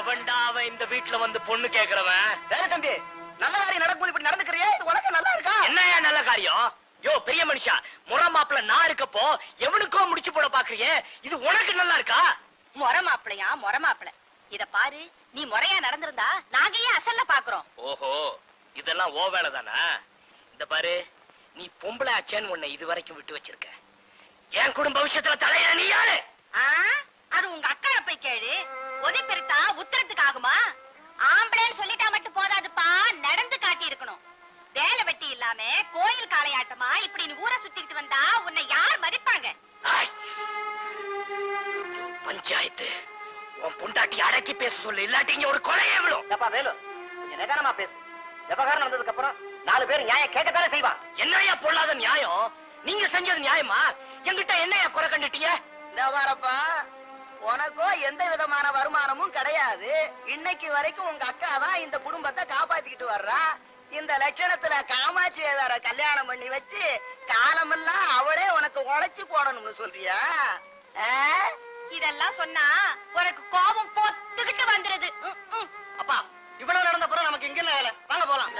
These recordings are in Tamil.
எவன்டா அவன் இந்த வீட்டுல வந்து பொண்ணு கேக்குறவன்? வேலை தம்பி நல்ல காரியம் நடக்கும்போது இப்படி நடந்துக்கிறியே? இது உனக்கு நல்லா இருக்கா? என்னையா நல்ல காரியம்? யோ பெரிய மனுஷா முறை மாப்பிள்ள நான் இருக்கப்போ எவனுக்கோ முடிச்சு போட பாக்குறியே? இது உனக்கு நல்லா இருக்கா? முறை மாப்பிளையா முறை மாப்பிள இத பாரு நீ முறையா நடந்திருந்தா நாங்க ஏன் அசல்ல பாக்குறோம். ஓஹோ இதெல்லாம் ஓ வேலை தானா இந்த பாரு நீ பொம்பளை ஆச்சேன்னு உன்னை இது வரைக்கும் விட்டு வச்சிருக்க. என் குடும்ப விஷயத்துல தலையில நீ யாரு? ஆ? அது உங்க அக்கால போய் கேளு. உதவி பெருத்தா உத்தரத்துக்கு ஆகுமா? ஆம்பளைன்னு சொல்லிட்டா மட்டும் போதாதுப்பா நடந்து காட்டி இருக்கணும் வேலை வெட்டி இல்லாம கோயில் காளையாட்டமா இப்படி நீ ஊரை சுத்திட்டு வந்தா உன்னை யார் மதிப்பாங்க? பஞ்சாயத்து உன் பொண்டாட்டி அடக்கி பேச சொல்லு இல்லாட்டி இங்க ஒரு கொலையே விழும். ஏப்பா வேலு கொஞ்சம் நிதானமா பேசு. விவகாரம் நடந்ததுக்கு அப்புறம் நாலு பேர் நியாயம் கேட்கத்தானே செய்வான். என்னையா பொல்லாத நியாயம்? நீங்க செஞ்சது நியாயமா? என்கிட்ட என்னையா குறை கண்டுட்டீங்க இந்த வரப்பா உனக்கோ எந்த விதமான வருமானமும் கிடையாது. இன்னைக்கு வரைக்கும் உங்க அக்கா தான் இந்த குடும்பத்தை காப்பாத்திக்கிட்டு வர்றா. இந்த லட்சணத்துல காமாட்சியை வேற கல்யாணம் பண்ணி வச்சு காலமெல்லாம் அவளே உனக்கு உழைச்சு போடணும்னு சொல்றியா? இதெல்லாம் சொன்னா உனக்கு கோபம் பொத்துக்கிட்டு வந்துருது. அப்பா இவ்வளவு நடந்த பிறகு நமக்கு இங்க வேலை? வாங்க போலாம்.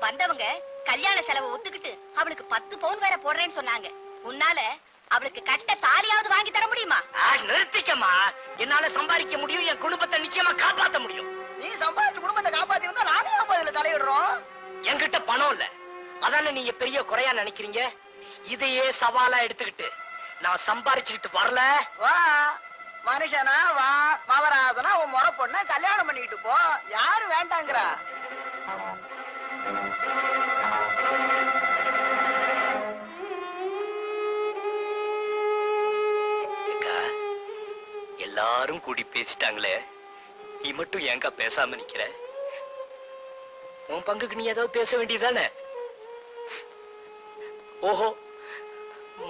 வந்தவங்க கல்யாண செலவை ஒத்துக்கிட்டு அவளுக்கு பத்து பவுன் வேற போடுறேன்னு சொன்னாங்க. உன்னால அவளுக்கு கட்ட தாலியாவது வாங்கி தர முடியுமா? ஆ, நிறுத்திக்கம்மா. என்னால சம்பாதிக்க முடியும் என் குடும்பத்தை நிச்சயமா காப்பாத்த முடியும். நீ சம்பாதிச்சு குடும்பத்தை காப்பாத்தி இருந்தா நானே அப்ப இதுல தலையிடுறோம். என்கிட்ட பணம் இல்ல. அதானே நீங்க பெரிய குறையா நினைக்கிறீங்க? இதையே சவாலா எடுத்துக்கிட்டு நான் சம்பாரிச்சுக்கிட்டு வரல. வா. மனுஷனா வா. மவராசனா உன் முறை பொண்ண கல்யாணம் பண்ணிக்கிட்டு போ. யாரு வேண்டாங்கிறா? எல்லாரும் கூடி பேசிட்டாங்களே. நீ மட்டும் ஏங்கா பேசாம நிக்கிற? உன் பங்குக்கு நீ ஏதாவது பேச வேண்டியதானே ஓஹோ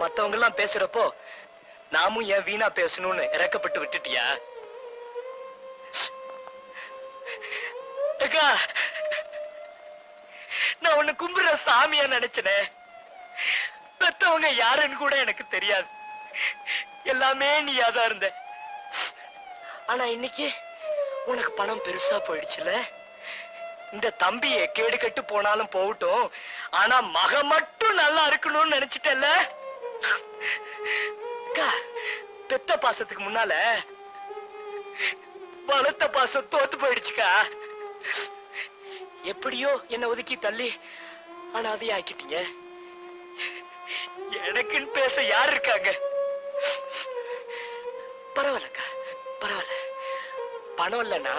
மத்தவங்க எல்லாம் பேசுறப்போ நாமும் ஏன் வீணா பேசணும்னு இறக்கப்பட்டு விட்டுட்டியா? அக்கா நான் உன்னை கும்பிடுற சாமியா நினைச்சனே. பெத்தவங்க யாருன்னு கூட எனக்கு தெரியாது. எல்லாமே நீயாதான் இருந்த. ஆனா இன்னைக்கு உனக்கு பணம் பெருசா போயிடுச்சுல? இந்த தம்பிய கேடு கட்டு போனாலும் போகட்டும். ஆனா மக மட்டும் நல்லா இருக்கணும்னு நினைச்சிட்டல்ல? பெத்த பாசத்துக்கு முன்னால வளர்த்த பாசம் தோத்து போயிடுச்சுக்கா. எப்படியோ என்ன ஒதுக்கி தள்ளி ஆனா அதையும் ஆக்கிட்டீங்க எனக்குன்னு பேச யார் இருக்காங்க? பரவாயில்லக்கா பரவாயில்ல. பணம் இல்லைன்னா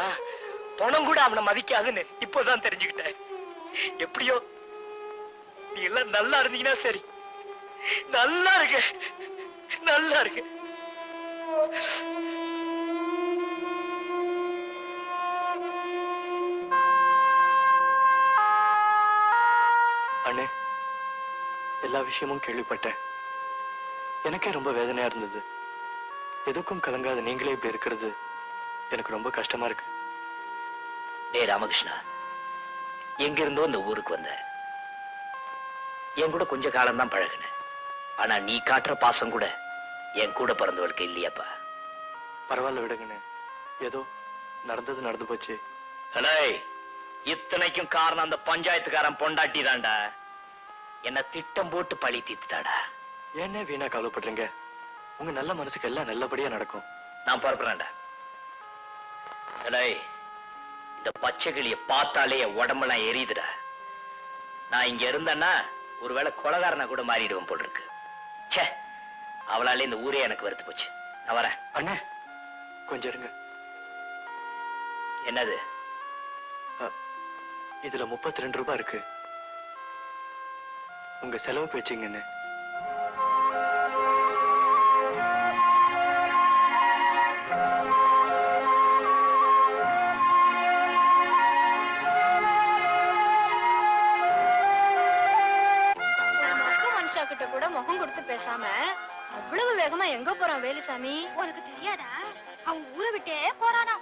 பணம் கூட அவனை மதிக்காதுன்னு இப்போதான் தெரிஞ்சுக்கிட்டேன். எப்படியோ? நீ எல்லாம் நல்லா இருந்தீங்கன்னா சரி. நல்லா இருக்கு நல்லா இருக்கு. எல்லா விஷயமும் கேள்விப்பட்டேன். எனக்கே ரொம்ப வேதனையா இருந்தது. எதுக்கும் கலங்காத நீங்களே இப்படி இருக்கிறது எனக்கு ரொம்ப கஷ்டமா இருக்கு. டேய் ராமகிருஷ்ணா எங்க இருந்தோ இந்த ஊருக்கு வந்த. என் கூட கொஞ்ச காலம் தான் பழகுன ஆனா நீ காட்டுற பாசம் கூட என் கூட பிறந்தவளுக்கு இல்லையாப்பா. பரவாயில்ல விடுங்கண்ணே. ஏதோ நடந்தது நடந்து போச்சு. ஹலே இத்தனைக்கும் காரணம் அந்த பஞ்சாயத்துக்காரன் பொண்டாட்டி தான்டா என்ன திட்டம் போட்டு பழி தீத்துட்டாடா. ஏன்னே வீணா கவலைப்படுறீங்க உங்க நல்ல மனசுக்கு எல்லாம் நல்லபடியா நடக்கும். நான் புறப்படுறேன்டா. ஹலே இந்த பச்சை கிளிய பார்த்தாலே என் உடம்பெல்லாம் எரியுதுடா. நான் இங்க இருந்தேன்னா ஒருவேளை கொலகாரனா கூட மாறிடுவேன் போல் இருக்கு ச்சே அவளாலே இந்த ஊரே எனக்கு வெறுத்து போச்சு. நான் வரேன். அண்ணே கொஞ்சம் இருங்க. என்னது? இதுல முப்பத்தி ரெண்டு ரூபாய் இருக்கு. உங்க செலவு பேச்சுங்கன்னு கிட்ட கூட முகம் கொடுத்து பேசாம அவ்வளவு வேகமா எங்க போறான் வேலுசாமி? உனக்கு தெரியாதா? அவன் ஊரை விட்டே போறானா?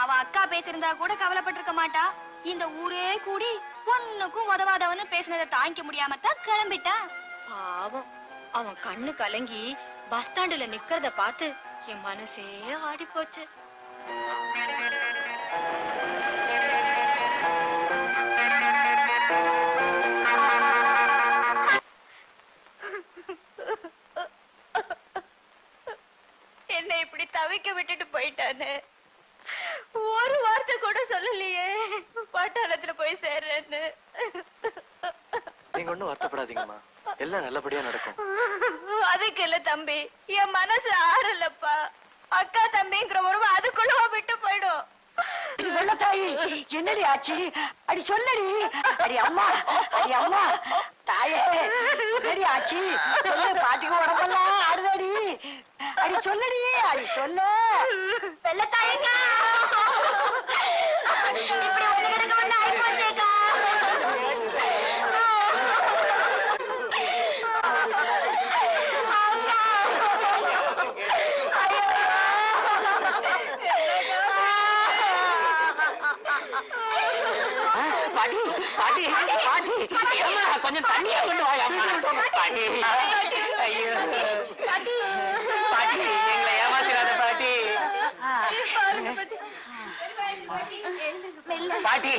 அவ அக்கா பேசிருந்தா கூட கவலைப்பட்டிருக்க மாட்டா. இந்த ஊரே கூடி பொண்ணுக்கும் உதவாதவன்னு பேசினதை தாங்கிக்க முடியாம தான் கிளம்பிட்டான் பாவம். அவன் கண்ணு கலங்கி பஸ் ஸ்டாண்டுல நிக்கிறத பார்த்து என் மனசே ஆடி போச்சு தம்பி. என் மனசு ஆறலப்பா. அக்கா தம்பிங்கிற உறவு அதுக்குள்ளவா விட்டு போயிடும். வெள்ளத்தாயி என்னடி ஆச்சு? அடி சொல்லடி. அடி அம்மா. அடி அம்மா. தாயே. என்னடி ஆச்சு? சொல்லு பாட்டிக்கு உடம்பெல்லாம் ஆடுதடி அடி சொல்லடி. அடி சொல்லு. வெள்ளத்தாயக்கா. இப்படி பாட்டி பாட்டி பாட்டி. அம்மா கொஞ்சம் தண்ணியா கொண்டு வாய் அம்மா. பாட்டி. ஐயோ. பாட்டி எங்களை ஏமாத்திராத பாட்டி. பாட்டி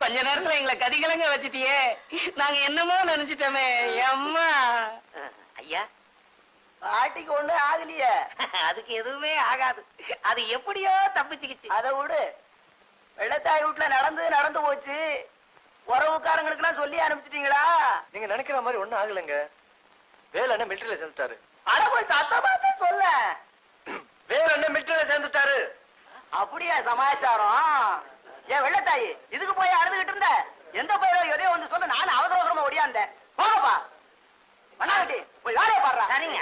கொஞ்ச நேரத்துல எங்களை கதிகலங்க வச்சிட்டியே. நாங்க என்னமோ நினைச்சிட்டோமே அம்மா. ஐயா. பாட்டிக்கு ஒண்ணு ஆகலையே. அதுக்கு எதுவுமே ஆகாது. அது எப்படியோ தப்பிச்சுக்கிச்சு. அதை விடு. வெள்ளத்தாய் வீட்டுல நடந்து நடந்து போச்சு. உறவுக்காரங்களுக்கு எல்லாம் சொல்லி அனுப்பிச்சிட்டீங்களா? நீங்க நினைக்கிற மாதிரி ஒண்ணும் ஆகலைங்க. வேலை அண்ணன் மிலிட்டரியில சேர்ந்துட்டாரு. அட போய் சத்தமாத்தே சொல்ல. வேலை அண்ணன் மிலிட்டரியில சேர்ந்துட்டாரு. அப்படியா சமாச்சாரம்? ஏன் வெள்ளத்தாயி இதுக்கு போய் அழுதுகிட்டு இருந்த? எந்த போய் எதையோ வந்து சொல்ல நான் அவசர அவசரமா ஓடியாந்தேன். போங்கப்பா. பண்ணாட்டி போய் வேலையை பாடுறா சரிங்க.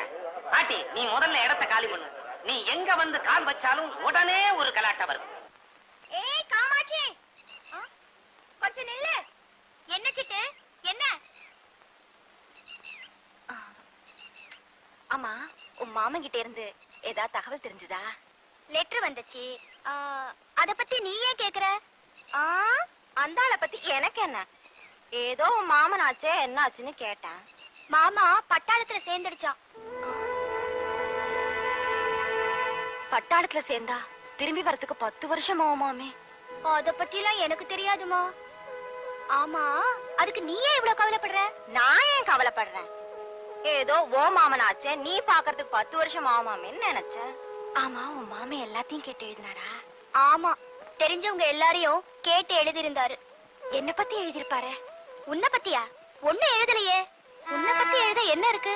பாட்டி நீ முதல்ல இடத்த காலி பண்ணு. நீ எங்க வந்து கால் வச்சாலும் உடனே ஒரு கலாட்டா வரும். கொஞ்சம் நில்லு என்ன சிட்டு? என்ன? ஆமா உன் மாமன் கிட்ட இருந்து ஏதாவது தகவல் தெரிஞ்சதா? லெட்டர் வந்துச்சு. அத பத்தி நீ ஏன் கேக்குற? அந்த ஆளை பத்தி எனக்கு என்ன? ஏதோ உன் மாமன் ஆச்சே என்ன ஆச்சுன்னு கேட்டேன். மாமா பட்டாளத்துல சேர்ந்துடுச்சான் பட்டாளத்துல சேர்ந்தா திரும்பி வரதுக்கு பத்து வருஷம் ஆகுமாமே அத பத்தி எல்லாம் எனக்கு தெரியாதுமா. ஆமா அதுக்கு நீ ஏன் இவ்வளவு கவலைப்படுற? நான் ஏன் கவலைப்படுறேன் ஏதோ ஓ மாமனாச்சே நீ பாக்குறதுக்கு பத்து வருஷம் ஆகுமாமேன்னு நினைச்சேன். ஆமா உன் மாமன் எல்லாத்தையும் கேட்டு எழுதினாடா ஆமா தெரிஞ்சவங்க எல்லாரையும் கேட்டு எழுதியிருந்தாரு. என்ன பத்தி எழுதிருப்பாரு உன்னை பத்தியா? ஒண்ணு எழுதலையே. உன்னை பத்தி எழுத என்ன இருக்கு?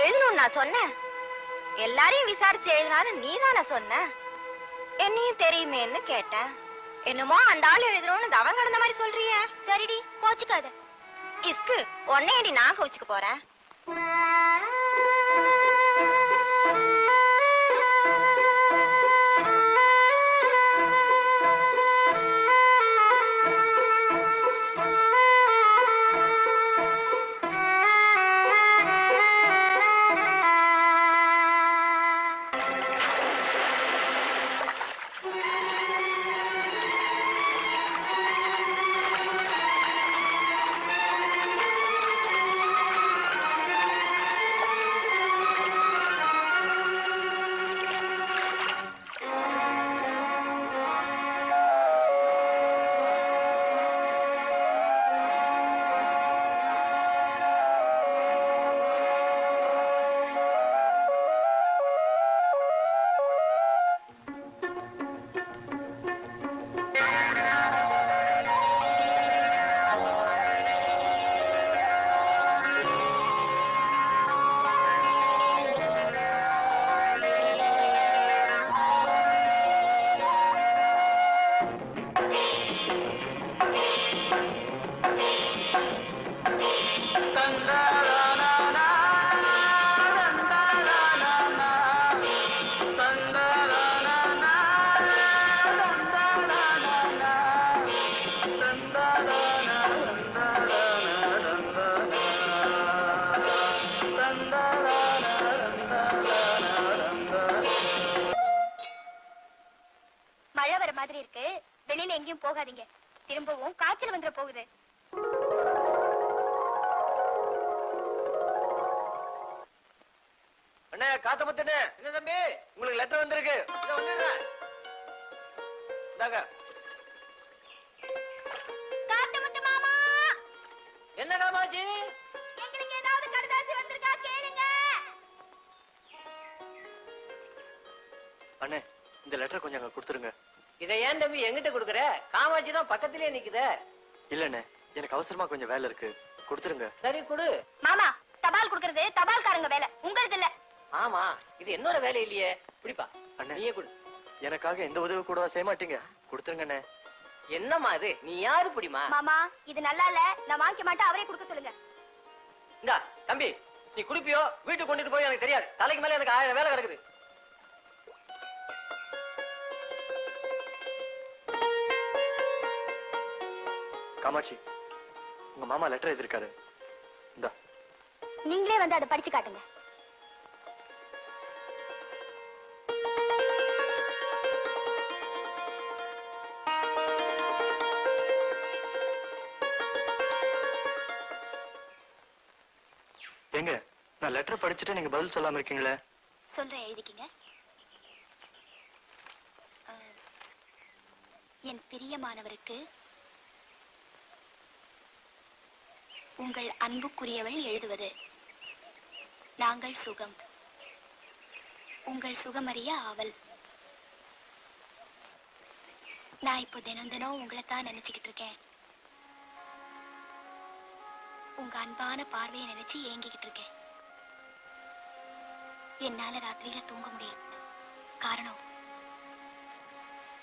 எழுதணும் நான் சொன்னேன். எல்லாரையும் விசாரிச்சு எழுதினாரு நீ தானே சொன்ன என்னையும் தெரியுமேன்னு கேட்டேன். என்னமோ அந்த ஆள் எழுதுறோம்னு தவம் கடந்த மாதிரி சொல்றிய. சரிடி கோச்சுக்காத. இஸ்கு உன்னையடி நான் கோச்சுக்க போறேன்? மாதிரி இருக்கு. வெளியில எங்கேயும் போகாதீங்க. திரும்பவும் காய்ச்சல் வந்துட போகுது. அண்ணே காத்த முத்தண்ணே. என்ன தம்பி? உங்களுக்கு லெட்டர் வந்திருக்கு. இந்தாங்க. என்ன கேளுங்க. அண்ணே இந்த லெட்டரை கொஞ்சம் அங்க கொடுத்துருங்க. இதை ஏன் தம்பி எங்கிட்ட கொடுக்குற? காமாட்சி தான் பக்கத்திலேயே நிக்குதே. இல்லண்ணே எனக்கு அவசரமா கொஞ்சம் வேலை இருக்கு. கொடுத்துருங்க. சரி கொடு. மாமா தபால் குடுக்கறது தபால்காரங்க வேலை. உங்களது இல்ல. ஆமா இது என்னோட வேலை இல்லையே. பிடிப்பா அண்ணே. நீயே கொடு. எனக்காக எந்த உதவி கூட செய்ய மாட்டீங்க கொடுத்துருங்க அண்ணே என்னம்மா இது நீ யாரு பிடிமா? மாமா இது நல்லா இல்ல. நான் வாங்கிக்க மாட்டேன் அவரே கொடுக்க சொல்லுங்க. இந்தா தம்பி நீ குடிப்பியோ? வீட்டுக்கு கொண்டுட்டு போய் எனக்கு தெரியாது. தலைக்கு மேல எனக்கு ஆயிரம் வேலை கிடக்குது. காமாட்சி உங்க மாமா லெட்டர் எழுதிருக்காரு இந்தா. நீங்களே வந்து அதை படிச்சு காட்டுங்க. ஏங்க நான் லெட்டர் படிச்சுட்டு நீங்க பதில் சொல்லாம இருக்கீங்களே? சொல்றேன் எழுதிக்கிங்க. என் பிரியமானவருக்கு உங்கள் அன்புக்குரியவள் எழுதுவது. நாங்கள் சுகம். உங்கள் சுகமறிய ஆவல். நான் இப்போ தினம் தினம் உங்களை தான் நினைச்சுக்கிட்டு இருக்கேன். உங்க அன்பான பார்வையை நினைச்சு ஏங்கிக்கிட்டு இருக்கேன். என்னால ராத்திரியில தூங்க முடியும் காரணம்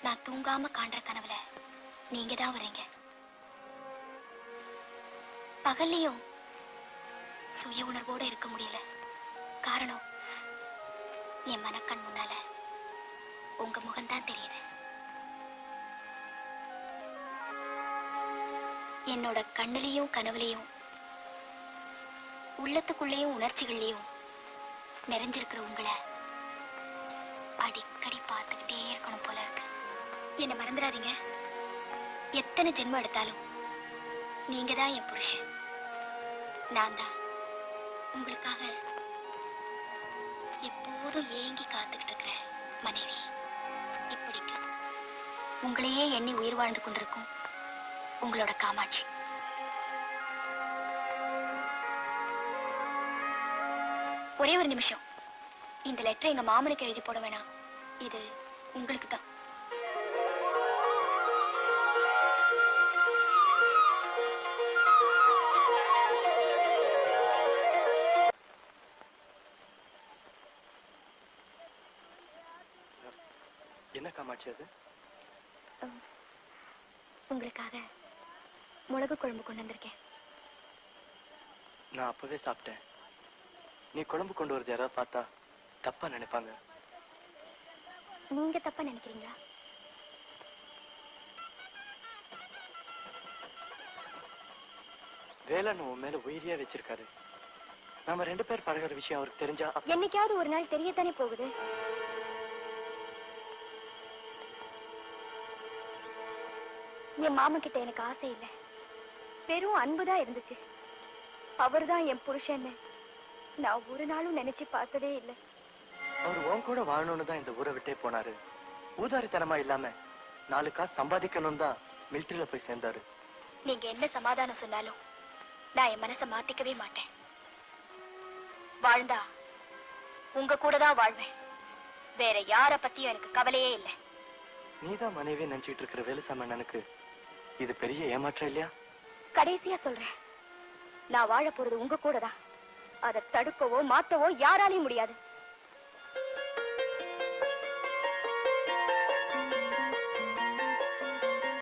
நான் தூங்காம காண்ற கனவுல நீங்க தான் வரீங்க. பகல்லையும் சுய உணர்வோட இருக்க முடியல. காரணம் என் மனக்கண் முன்னால உங்க முகம்தான் தெரியுது. என்னோட கண்ணிலையும் கனவுலையும் உள்ளத்துக்குள்ளேயும் உணர்ச்சிகள்லையும் நிறைஞ்சிருக்கிற உங்களை அடிக்கடி பார்த்துக்கிட்டே இருக்கணும் போல இருக்கு. என்ன மறந்துடாதீங்க. எத்தனை ஜென்மம் எடுத்தாலும் நீங்க தான் என் புருஷன். நான் தான் உங்களுக்காக எப்போதும் ஏங்கி காத்துக்கிட்டு இருக்கிற மனைவி இப்படிக்கு. உங்களையே எண்ணி உயிர் வாழ்ந்து கொண்டிருக்கும் உங்களோட காமாட்சி. ஒரே ஒரு நிமிஷம். இந்த லெட்டர் எங்க மாமனுக்கு எழுதி போட வேணாம். இது உங்களுக்கு தான் என்ன காமாட்சி அது? உங்களுக்காக மிளகு குழம்பு கொண்டு வந்திருக்கேன். நான் அப்பவே சாப்பிட்டேன். நீ குழம்பு கொண்டு வரது யாராவது பார்த்தா தப்பா நினைப்பாங்க. நீங்க தப்பா நினைக்கிறீங்களா? வேலன் உன் மேல உயிரியா வச்சிருக்காரு. நாம ரெண்டு பேர் பழகுற விஷயம் அவருக்கு தெரிஞ்சா என்னைக்காவது ஒரு நாள் தெரியத்தானே போகுது? என் மாமன் கிட்ட எனக்கு ஆசை இல்லை. வெறும் அன்புதான் இருந்துச்சு. அவர்தான் என் புருஷன்னு நான் ஒரு நாளும் நினைச்சு பார்த்ததே இல்லை. அவர் உன் கூட வாழணும்னு தான் இந்த ஊரை விட்டே போனாரு. ஊதாரித்தனமா இல்லாம நாலு காசு சம்பாதிக்கணும் தான் மிலிட்டரியில போய் சேர்ந்தாரு. நீங்க என்ன சமாதானம் சொன்னாலும் நான் என் மனசை மாத்திக்கவே மாட்டேன். வாழ்ந்தா உங்க கூட தான் வாழ்வேன். வேற யார பத்தியும் எனக்கு கவலையே இல்லை. நீதான் மனைவி நினைச்சிட்டு இருக்கிற வேலுசாமி அண்ணனுக்கு இது பெரிய ஏமாற்றம் இல்லையா? கடைசியா சொல்றேன். நான் வாழ போறது உங்க கூட தான். அதை தடுக்கவோ மாத்தவோ யாராலையும் முடியாது.